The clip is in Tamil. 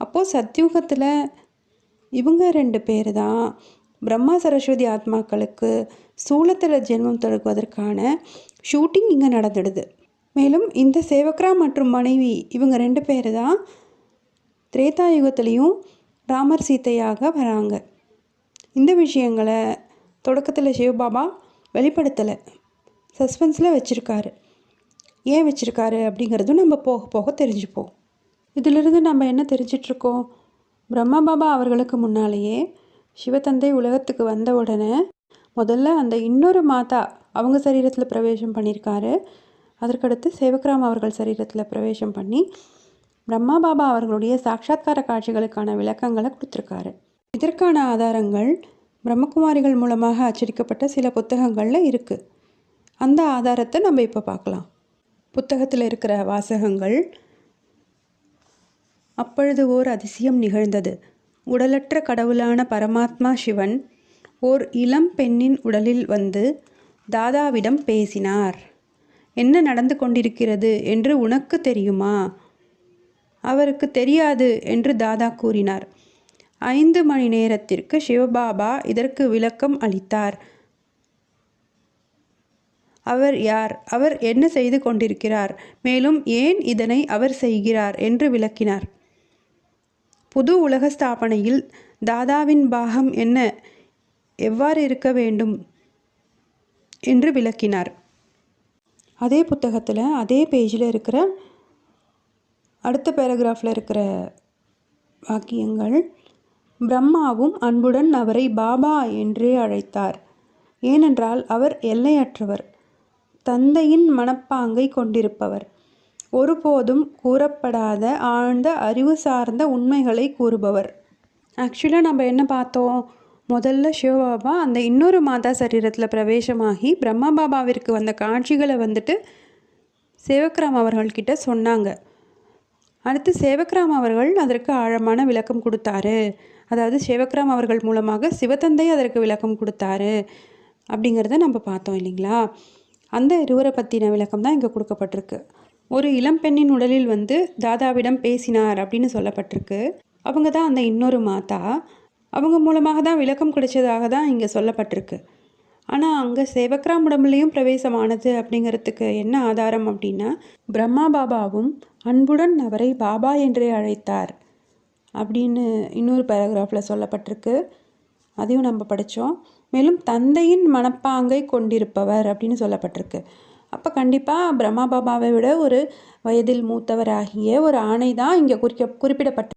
அப்போது சத்யுகத்தில் இவங்க ரெண்டு பேர் தான் பிரம்மா சரஸ்வதி ஆத்மாக்களுக்கு சூளத்தில் ஜென்மம் தொடங்குவதற்கான ஷூட்டிங் இங்கே நடந்துடுது. மேலும் இந்த சேவக்ரா மற்றும் மனைவி இவங்க ரெண்டு பேர் தான் திரேதாயுகத்துலேயும் ராமர் சீத்தையாக வராங்க. இந்த விஷயங்களை தொடக்கத்தில் சிவபாபா வெளிப்படுத்தலை. சஸ்பென்ஸில் வச்சுருக்காரு. ஏன் வச்சுருக்காரு அப்படிங்கிறதும் நம்ம போக போக தெரிஞ்சுப்போம். இதிலிருந்து நம்ம என்ன தெரிஞ்சிட்ருக்கோம்? பிரம்மா பாபா அவர்களுக்கு முன்னாலேயே சிவத்தந்தை உலகத்துக்கு வந்த உடனே முதல்ல அந்த இன்னொரு மாதா அவங்க சரீரத்தில் பிரவேசம் பண்ணியிருக்காரு. அதற்கடுத்து சேவக்ராம் அவர்கள் சரீரத்தில் பிரவேசம் பண்ணி பிரம்மா பாபா அவர்களுடைய சாட்சா்கார காட்சிகளுக்கான விளக்கங்களை கொடுத்துருக்காரு. இதற்கான ஆதாரங்கள் பிரம்மகுமாரிகள் மூலமாக அச்சடிக்கப்பட்ட சில புத்தகங்களில் இருக்குது அந்த ஆதாரத்தை நம்ம இப்போ பார்க்கலாம். புத்தகத்தில் இருக்கிற வாசகங்கள் அப்பொழுது ஓர் அதிசயம் நிகழ்ந்தது. உடலற்ற கடவுளான பரமாத்மா சிவன் ஓர் இளம் பெண்ணின் உடலில் வந்து தாதாவிடம் பேசினார். என்ன நடந்து கொண்டிருக்கிறது என்று உனக்கு தெரியுமா? அவருக்கு தெரியாது என்று தாதா கூறினார். ஐந்து மணி நேரத்திற்கு சிவபாபா இதற்கு விளக்கம் அளித்தார். அவர் யார்? அவர் என்ன செய்து கொண்டிருக்கிறார்? மேலும் ஏன் இதனை அவர் செய்கிறார்? என்று விளக்கினார். புது உலக ஸ்தாபனையில் தாதாவின் பாகம் என்ன? எவ்வாறு இருக்க வேண்டும்? என்று விளக்கினார். அதே புத்தகத்தில் அதே பேஜில் இருக்கிற அடுத்த பேராகிராஃபில் இருக்கிற வாக்கியங்கள் பிரம்மாவும் அன்புடன் அவரை பாபா என்றே அழைத்தார். ஏனென்றால் அவர் எல்லையற்றவர் தந்தையின் மனப்பாங்கை கொண்டிருப்பவர். ஒருபோதும் கூறப்படாத ஆழ்ந்த அறிவு சார்ந்த உண்மைகளை கூறுபவர். ஆக்சுவலாக நம்ம என்ன பார்த்தோம்? முதல்ல சிவபாபா அந்த இன்னொரு மாதா சரீரத்தில் பிரவேசமாகி பிரம்மா பாபாவிற்கு வந்த காட்சிகளை வந்துட்டு சேவக்ராம் அவர்கள்கிட்ட சொன்னாங்க. அடுத்து சேவக்ராம் அவர்கள் அதற்கு ஆழமான விளக்கம் கொடுத்தாரு. அதாவது சிவக்ராம் அவர்கள் மூலமாக சிவத்தந்தை அதற்கு விளக்கம் கொடுத்தாரு அப்படிங்கிறத நம்ம பார்த்தோம் இல்லைங்களா? அந்த இருவரை பற்றின விளக்கம் தான் இங்கே கொடுக்கப்பட்டிருக்கு. ஒரு இளம்பெண்ணின் உடலில் வந்து தாதாவிடம் பேசினார் அப்படின்னு சொல்லப்பட்டிருக்கு. அவங்க தான் அந்த இன்னொரு மாதா. அவங்க மூலமாக தான் விளக்கம் கிடைச்சதாக தான் இங்கே சொல்லப்பட்டிருக்கு. ஆனால் அங்கே சேவக்ராம் உடம்புலையும் பிரவேசமானது அப்படிங்கிறதுக்கு என்ன ஆதாரம் அப்படின்னா பிரம்மா பாபாவும் அன்புடன் அவரை பாபா என்றே அழைத்தார் அப்படின்னு இன்னொரு பேராகிராஃபில் சொல்லப்பட்டிருக்கு. அதையும் நம்ம படித்தோம் மேலும் தந்தையின் மனப்பாங்கை கொண்டிருப்பவர் அப்படின்னு சொல்லப்பட்டிருக்கு. அப்போ கண்டிப்பாக பிரம்மா பாபாவை விட ஒரு வயதில் மூத்தவராகிய ஒரு ஆணை தான் இங்கே குறிக்க குறிப்பிடப்பட்டு